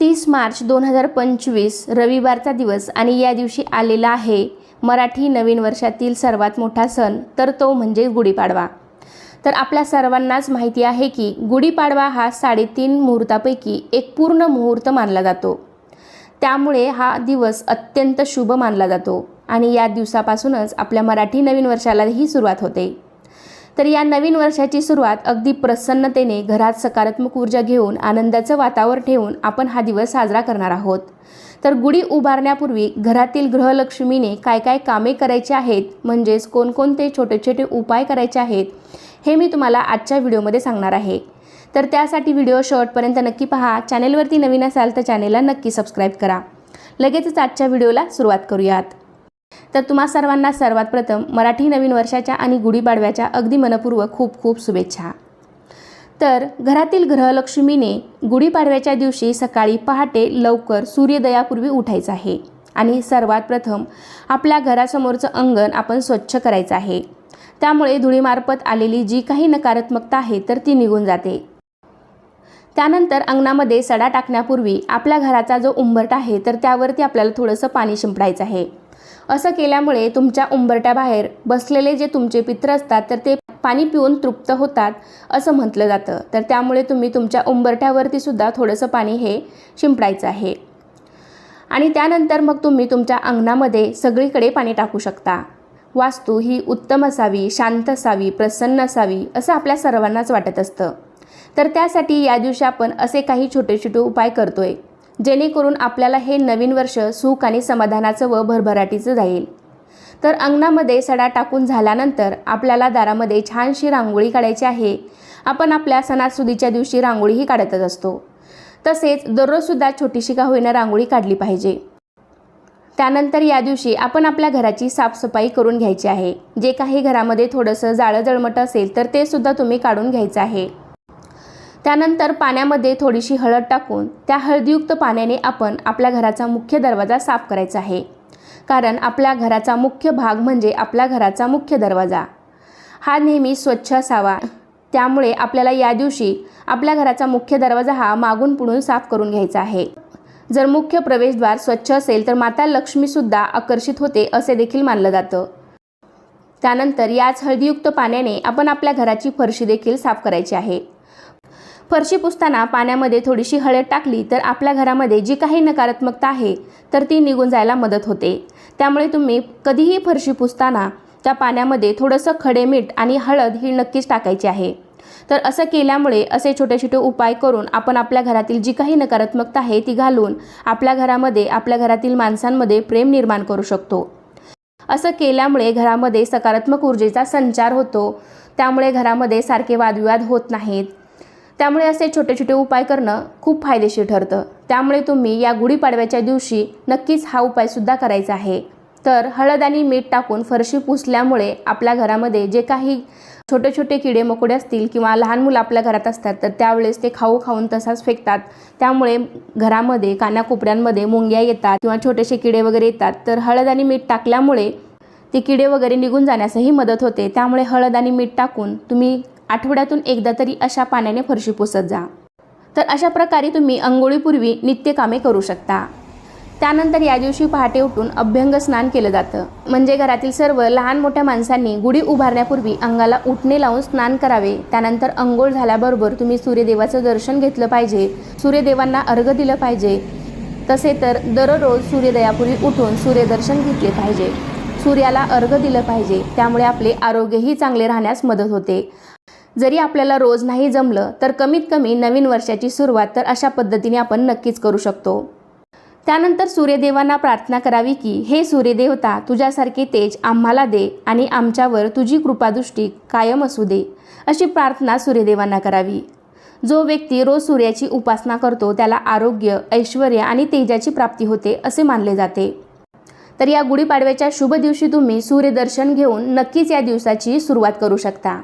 तीस मार्च दोन हजार पंचवीस रविवारचा दिवस आणि या दिवशी आलेला आहे मराठी नवीन वर्षातील सर्वात मोठा सण तर तो म्हणजे गुढीपाडवा. तर आपल्या सर्वांनाच माहिती आहे की गुढीपाडवा हा साडेतीन मुहूर्तापैकी एक पूर्ण मुहूर्त मानला जातो. त्यामुळे हा दिवस अत्यंत शुभ मानला जातो आणि या दिवसापासूनच आपल्या मराठी नवीन वर्षालाही सुरुवात होते. तर या नवीन वर्षाची सुरुवात अगदी प्रसन्नतेने घरात सकारात्मक ऊर्जा घेऊन आनंदाचं वातावरण ठेवून आपण हा दिवस साजरा करणार आहोत. तर गुढी उभारण्यापूर्वी घरातील ग्रहलक्ष्मीने काय काय कामे करायची आहेत म्हणजेच कोणकोणते छोटे छोटे उपाय करायचे आहेत हे मी तुम्हाला आजच्या व्हिडिओमध्ये सांगणार आहे. तर त्यासाठी व्हिडिओ शॉर्टपर्यंत नक्की पहा. चॅनेलवरती नवीन असाल तर चॅनेलला नक्की सबस्क्राईब करा. लगेचच आजच्या व्हिडिओला सुरुवात करूयात. तर तुम्हा सर्वांना सर्वात प्रथम मराठी नवीन वर्षाच्या आणि गुढीपाडव्याच्या अगदी मनपूर्वक खूप खूप शुभेच्छा. तर घरातील ग्रहलक्ष्मीने गुढीपाडव्याच्या दिवशी सकाळी पहाटे लवकर सूर्योदयापूर्वी उठायचं आहे आणि सर्वात प्रथम आपल्या घरासमोरचं अंगण आपण स्वच्छ करायचं आहे. त्यामुळे धुळीमार्फत आलेली जी काही नकारात्मकता आहे तर ती निघून जाते. त्यानंतर अंगणामध्ये सडा टाकण्यापूर्वी आपल्या घराचा जो उंबरटा आहे तर त्यावरती आपल्याला थोडंसं पाणी शिंपडायचं आहे. असं केल्यामुळे तुमच्या उंबरट्याबाहेर बसलेले जे तुमचे पित्र असतात तर ते पाणी पिऊन तृप्त होतात असं म्हटलं जातं. तर त्यामुळे तुम्ही तुमच्या उंबरठ्यावरती सुद्धा थोडंसं पाणी हे शिंपडायचं आहे. आणि त्यानंतर मग तुम्ही तुमच्या अंगणामध्ये सगळीकडे पाणी टाकू शकता. वास्तू ही उत्तम असावी शांत असावी प्रसन्न असावी असं आपल्या सर्वांनाच वाटत असतं. तर त्यासाठी या दिवशी आपण असे काही छोटे छोटे उपाय करतोय. जेणेकरून आपल्याला हे नवीन वर्ष सुख आणि समाधानाचं व भरभराटीचं जाईल. तर अंगणामध्ये सडा टाकून झाल्यानंतर आपल्याला दारामध्ये छानशी रांगोळी काढायची आहे. आपण आपल्या सणासुदीच्या दिवशी रांगोळीही काढतच असतो. तसेच दररोजसुद्धा छोटीशी का होईना रांगोळी काढली पाहिजे. त्यानंतर या दिवशी आपण आपल्या घराची साफसफाई करून घ्यायची आहे. जे काही घरामध्ये थोडंसं जाळं जळमट असेल तर ते सुद्धा तुम्ही काढून घ्यायचं आहे. त्यानंतर पाण्यामध्ये थोडीशी हळद टाकून त्या हळदीयुक्त पाण्याने आपण आपल्या घराचा मुख्य दरवाजा साफ करायचा आहे. कारण आपल्या घराचा मुख्य भाग म्हणजे आपल्या घराचा मुख्य दरवाजा. हा नेहमी स्वच्छ असावा. त्यामुळे आपल्याला या दिवशी आपल्या घराचा मुख्य दरवाजा हा मागून पुढून साफ करून घ्यायचा आहे. जर मुख्य प्रवेशद्वार स्वच्छ असेल तर माता लक्ष्मीसुद्धा आकर्षित होते असे देखील मानलं जातं. त्यानंतर याच हळदीयुक्त पाण्याने आपण आपल्या घराची फरशी देखील साफ करायची आहे. फरशी पुसताना पाण्यामध्ये थोडीशी हळद टाकली तर आपल्या घरामध्ये जी काही नकारात्मकता आहे तर ती निघून जायला मदत होते. त्यामुळे तुम्ही कधीही फरशी पुसताना त्या पाण्यामध्ये थोडंसं खडे मीठ आणि हळद ही नक्कीच टाकायची आहे. तर असं केल्यामुळे असे छोटे छोटे उपाय करून आपण आपल्या घरातील जी काही नकारात्मकता आहे ती घालून आपल्या घरामध्ये आपल्या घरातील माणसांमध्ये प्रेम निर्माण करू शकतो. असं केल्यामुळे घरामध्ये सकारात्मक ऊर्जेचा संचार होतो. त्यामुळे घरामध्ये सारखे वादविवाद होत नाहीत. त्यामुळे असे छोटे छोटे उपाय करणं खूप फायदेशीर ठरतं. त्यामुळे तुम्ही या गुढीपाडव्याच्या दिवशी नक्कीच हा उपायसुद्धा करायचा आहे. तर हळद आणि मीठ टाकून फरशी पुसल्यामुळे आपल्या घरामध्ये जे काही छोटे छोटे किडे मकोडे असतील किंवा लहान मुलं आपल्या घरात असतात तर त्यावेळेस ते खाऊ खाऊन तसाच फेकतात. त्यामुळे घरामध्ये कानाकोपऱ्यांमध्ये मुंग्या येतात किंवा छोटेसे किडे वगैरे येतात. तर हळद आणि मीठ टाकल्यामुळे ते किडे वगैरे निघून जाण्यासही मदत होते. त्यामुळे हळद आणि मीठ टाकून तुम्ही आठवड्यातून एकदा तरी अशा पाण्याने फरशी पुसत जा. तर अशा प्रकारे तुम्ही अंघोळीपूर्वी नित्यकामे करू शकता. त्यानंतर या दिवशी पहाटे उठून अभ्यंग स्नान केलं जातं. म्हणजे घरातील सर्व लहान मोठ्या माणसांनी गुढी उभारण्यापूर्वी अंगाला उठणे लावून स्नान करावे. त्यानंतर अंघोळ झाल्याबरोबर तुम्ही सूर्यदेवाचं दर्शन घेतलं पाहिजे. सूर्यदेवांना अर्घ दिलं पाहिजे. तसे तर दररोज सूर्योदयापूर्वी उठून सूर्यदर्शन घेतले पाहिजे. सूर्याला अर्घ दिलं पाहिजे. त्यामुळे आपले आरोग्यही चांगले राहण्यास मदत होते. जरी आपल्याला रोज नाही जमलं तर कमीत कमी नवीन वर्षाची सुरुवात तर अशा पद्धतीने आपण नक्कीच करू शकतो. त्यानंतर सूर्यदेवांना प्रार्थना करावी की हे सूर्यदेवता तुझ्यासारखे तेज आम्हाला दे आणि आमच्यावर तुझी कृपादृष्टी कायम असू दे अशी प्रार्थना सूर्यदेवांना करावी. जो व्यक्ती रोज सूर्याची उपासना करतो त्याला आरोग्य ऐश्वर आणि तेजाची प्राप्ती होते असे मानले जाते. तर या गुढीपाडव्याच्या शुभ दिवशी तुम्ही सूर्यदर्शन घेऊन नक्कीच या दिवसाची सुरुवात करू शकता.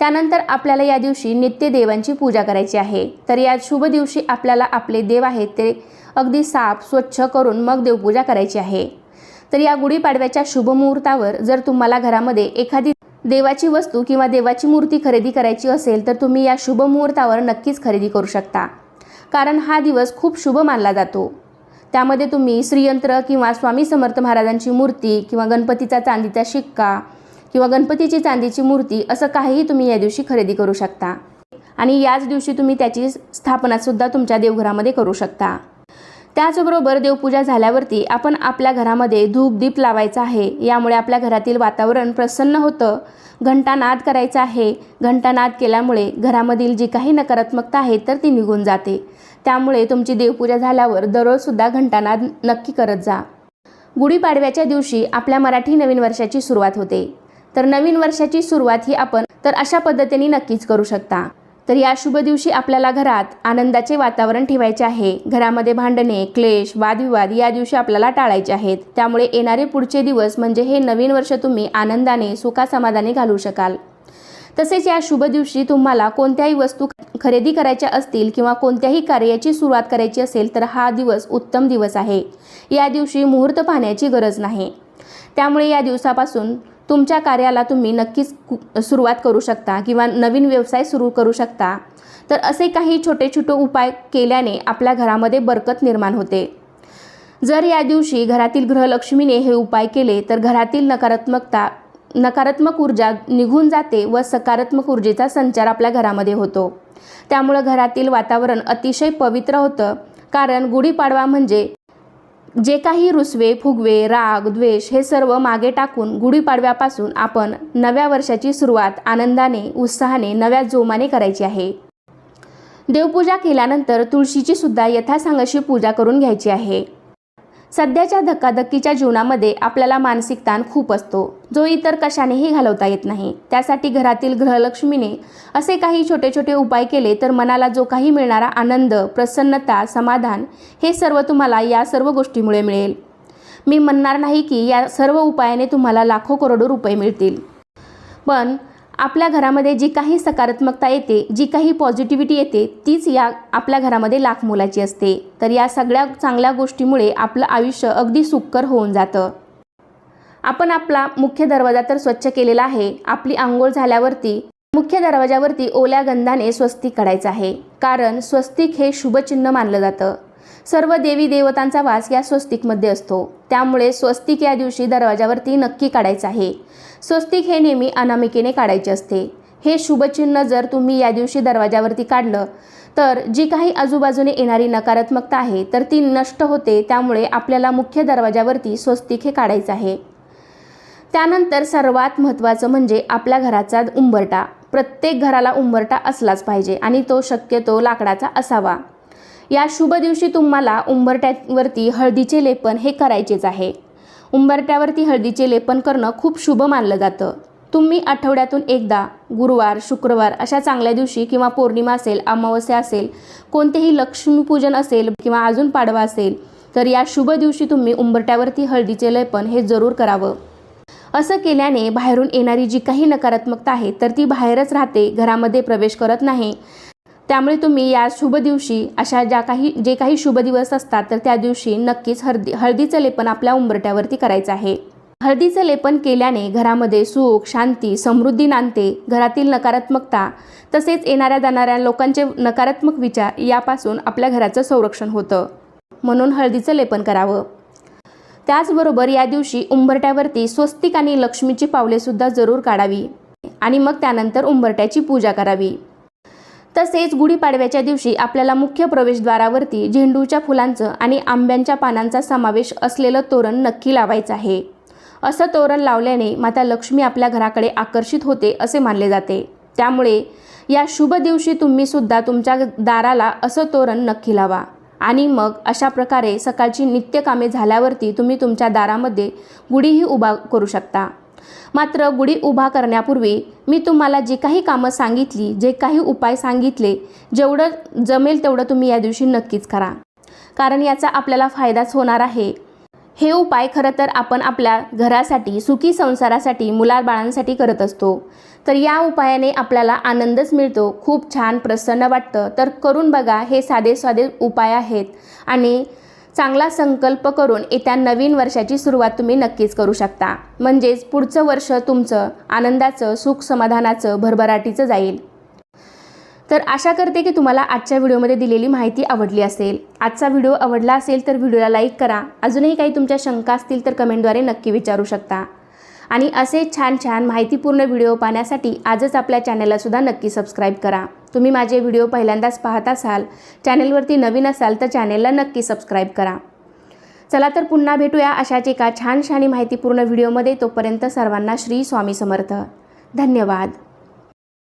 त्यानंतर आपल्याला या दिवशी नित्य देवांची पूजा करायची आहे. तर या शुभ दिवशी आपल्याला आपले देव आहेत ते अगदी साफ स्वच्छ करून मग देवपूजा करायची आहे. तर या गुढीपाडव्याच्या शुभमुहूर्तावर जर तुम्हाला घरामध्ये एखादी देवाची वस्तू किंवा देवाची मूर्ती खरेदी करायची असेल तर तुम्ही या शुभ मुहूर्तावर नक्कीच खरेदी करू शकता. कारण हा दिवस खूप शुभ मानला जातो. त्यामध्ये तुम्ही श्रीयंत्र किंवा स्वामी समर्थ महाराजांची मूर्ती किंवा गणपतीचा चांदीचा शिक्का किंवा गणपतीची चांदीची मूर्ती असं काहीही तुम्ही या दिवशी खरेदी करू शकता. आणि याच दिवशी तुम्ही त्याची स्थापनासुद्धा तुमच्या देवघरामध्ये करू शकता. त्याचबरोबर देवपूजा झाल्यावरती आपण आपल्या घरामध्ये धूप दीप लावायचा आहे. यामुळे आपल्या घरातील वातावरण प्रसन्न होतं. घंटानाद करायचा आहे. घंटानाद केल्यामुळे घरामधील जी काही नकारात्मकता आहे तर ती निघून जाते. त्यामुळे तुमची देवपूजा झाल्यावर दररोजसुद्धा घंटानाद नक्की करत जा. गुढीपाडव्याच्या दिवशी आपल्या मराठी नवीन वर्षाची सुरुवात होते. तर नवीन वर्षाची सुरुवात ही आपण तर अशा पद्धतीने नक्कीच करू शकता. तर या शुभ दिवशी आपल्याला घरात आनंदाचे वातावरण ठेवायचे आहे. घरामध्ये भांडणे क्लेश वादविवाद या दिवशी आपल्याला टाळायचे आहेत. त्यामुळे येणारे पुढचे दिवस म्हणजे हे नवीन वर्ष तुम्ही आनंदाने सुखासमाधाने घालू शकाल. तसेच या शुभ दिवशी तुम्हाला कोणत्याही वस्तू खरेदी करायच्या असतील किंवा कोणत्याही कार्याची सुरुवात करायची असेल तर हा दिवस उत्तम दिवस आहे. या दिवशी मुहूर्त पाहण्याची गरज नाही. त्यामुळे या दिवसापासून तुमच्या कार्याला तुम्ही नक्कीच कु- सुरुवात करू शकता किंवा नवीन व्यवसाय सुरू करू शकता. तर असे काही छोटे छोटे उपाय केल्याने आपल्या घरामध्ये बरकत निर्माण होते. जर या दिवशी घरातील गृहलक्ष्मीने हे उपाय केले तर घरातील नकारात्मकता नकारात्मक ऊर्जा निघून जाते व सकारात्मक ऊर्जेचा संचार आपल्या घरामध्ये होतो. त्यामुळं घरातील वातावरण अतिशय पवित्र होतं. कारण गुढीपाडवा म्हणजे जे काही रुसवे फुगवे राग द्वेष हे सर्व मागे टाकून गुढीपाडव्यापासून आपण नव्या वर्षाची सुरुवात आनंदाने उत्साहाने नव्या जोमाने करायची आहे. देवपूजा केल्यानंतर तुळशीची सुद्धा यथासांगाशी पूजा करून घ्यायची आहे. सध्याच्या धक्काधक्कीच्या जीवनामध्ये आपल्याला मानसिक ताण खूप असतो. जो इतर कशानेही घालवता येत नाही. त्यासाठी घरातील गृहलक्ष्मीने असे काही छोटे छोटे उपाय केले तर मनाला जो काही मिळणारा आनंद प्रसन्नता समाधान हे सर्व तुम्हाला या सर्व गोष्टीमुळे मिळेल. मी म्हणणार नाही की या सर्व उपायाने तुम्हाला लाखो करोडो रुपये मिळतील. पण आपल्या घरामध्ये जी काही सकारात्मकता येते जी काही पॉझिटिव्हिटी येते तीच या आपल्या घरामध्ये लाख मोलाची असते. तर या सगळ्या चांगल्या गोष्टीमुळे आपलं आयुष्य अगदी सुखकर होऊन जातं. आपण आपला मुख्य दरवाजा तर स्वच्छ केलेला आहे. आपली आंघोळ झाल्यावरती मुख्य दरवाजावरती ओल्या गंधाने स्वस्तिक काढायचं आहे. कारण स्वस्तिक हे शुभचिन्ह मानलं जातं. सर्व देवी देवतांचा वास या स्वस्तिकमध्ये असतो. त्यामुळे स्वस्तिक या दिवशी दरवाजावरती नक्की काढायचं आहे. स्वस्तिक हे नेहमी अनामिकेने काढायचे असते. हे शुभचिन्ह जर तुम्ही या दिवशी दरवाजावरती काढलं तर जी काही आजूबाजूने येणारी नकारात्मकता आहे तर ती नष्ट होते. त्यामुळे आपल्याला मुख्य दरवाजावरती स्वस्तिक हे काढायचं आहे. त्यानंतर सर्वात महत्त्वाचं म्हणजे आपल्या घराचा उंबरटा प्रत्येक घराला उंबरटा असलाच पाहिजे आणि तो शक्यतो लाकडाचा असावा. या शुभ दिवशी तुम्हाला उंबरट्यावरती हळदीचे लेपन हे करायचेच आहे. उंबरट्यावरती हळदीचे लेपन करणं खूप शुभ मानलं जातं. तुम्ही आठवड्यातून एकदा गुरुवार शुक्रवार अशा चांगल्या दिवशी किंवा पौर्णिमा असेल अमावस्या असेल कोणतेही लक्ष्मीपूजन असेल किंवा अजून पाडवा असेल तर या शुभ दिवशी तुम्ही उंबरट्यावरती हळदीचे लेपन हे जरूर करावं. असं केल्याने बाहेरून येणारी जी काही नकारात्मकता आहे तर ती बाहेरच राहते घरामध्ये प्रवेश करत नाही. त्यामुळे तुम्ही या शुभ दिवशी अशा ज्या काही जे काही शुभ दिवस असतात तर त्या दिवशी नक्कीच हळदी हळदीचं लेपन आपल्या उंबरट्यावरती करायचं आहे. हळदीचं लेपन केल्याने घरामध्ये सुख शांती समृद्धी नांदते. घरातील नकारात्मकता तसेच येणाऱ्या जाणाऱ्या लोकांचे नकारात्मक विचार यापासून आपल्या घराचं संरक्षण होतं. म्हणून हळदीचं लेपन करावं. त्याचबरोबर या दिवशी उंबरट्यावरती स्वस्तिक आणि लक्ष्मीची पावलेसुद्धा जरूर काढावी. आणि मग त्यानंतर उंबरट्याची पूजा करावी. तसेच गुढीपाडव्याच्या दिवशी आपल्याला मुख्य प्रवेशद्वारावरती झेंडूच्या फुलांचं आणि आंब्यांच्या पानांचा समावेश असलेलं तोरण नक्की लावायचं आहे. असं तोरण लावल्याने माता लक्ष्मी आपल्या घराकडे आकर्षित होते असे मानले जाते. त्यामुळे या शुभ दिवशी तुम्ही सुद्धा तुमच्या दाराला असं तोरण नक्की लावा. आणि मग अशा प्रकारे सकाळची नित्यकामे झाल्यावरती तुम्ही तुमच्या दारामध्ये गुढीही उभा करू शकता. मात्र गुढी उभा करण्यापूर्वी मी तुम्हाला जी काही कामं सांगितली जे काही उपाय सांगितले जेवढं जमेल तेवढं तुम्ही या दिवशी नक्कीच करा. कारण याचा आपल्याला फायदाच होणार आहे. हे उपाय खरं तर आपण आपल्या घरासाठी सुखी संसारासाठी मुलाबाळांसाठी करत असतो. तर या उपायाने आपल्याला आनंदच मिळतो. खूप छान प्रसन्न वाटतं. तर करून बघा हे साधे साधे उपाय आहेत. आणि चांगला संकल्प करून येत्या नवीन वर्षाची सुरुवात तुम्ही नक्कीच करू शकता. म्हणजेच पुढचं वर्ष तुमचं आनंदाचं सुख समाधानाचं भरभराटीचं जाईल. तर आशा करते की तुम्हाला आजच्या व्हिडिओमध्ये दिलेली माहिती आवडली असेल. आजचा व्हिडिओ आवडला असेल तर व्हिडिओला लाईक करा. अजूनही काही तुमच्या शंका असतील तर कमेंटद्वारे नक्की विचारू शकता. आणि असे छान छान माहितीपूर्ण व्हिडिओ पाहण्यासाठी आजच आपल्या चॅनललासुद्धा नक्की सबस्क्राईब करा. तुम्ही माझे व्हिडिओ पहिल्यांदाच पाहत असाल चॅनलवरती नवीन असाल तर चॅनलला नक्की सबस्क्राईब करा. चला तर पुन्हा भेटूया अशाच एका छान आणि माहितीपूर्ण व्हिडिओमध्ये. तोपर्यंत सर्वांना श्री स्वामी समर्थ. धन्यवाद.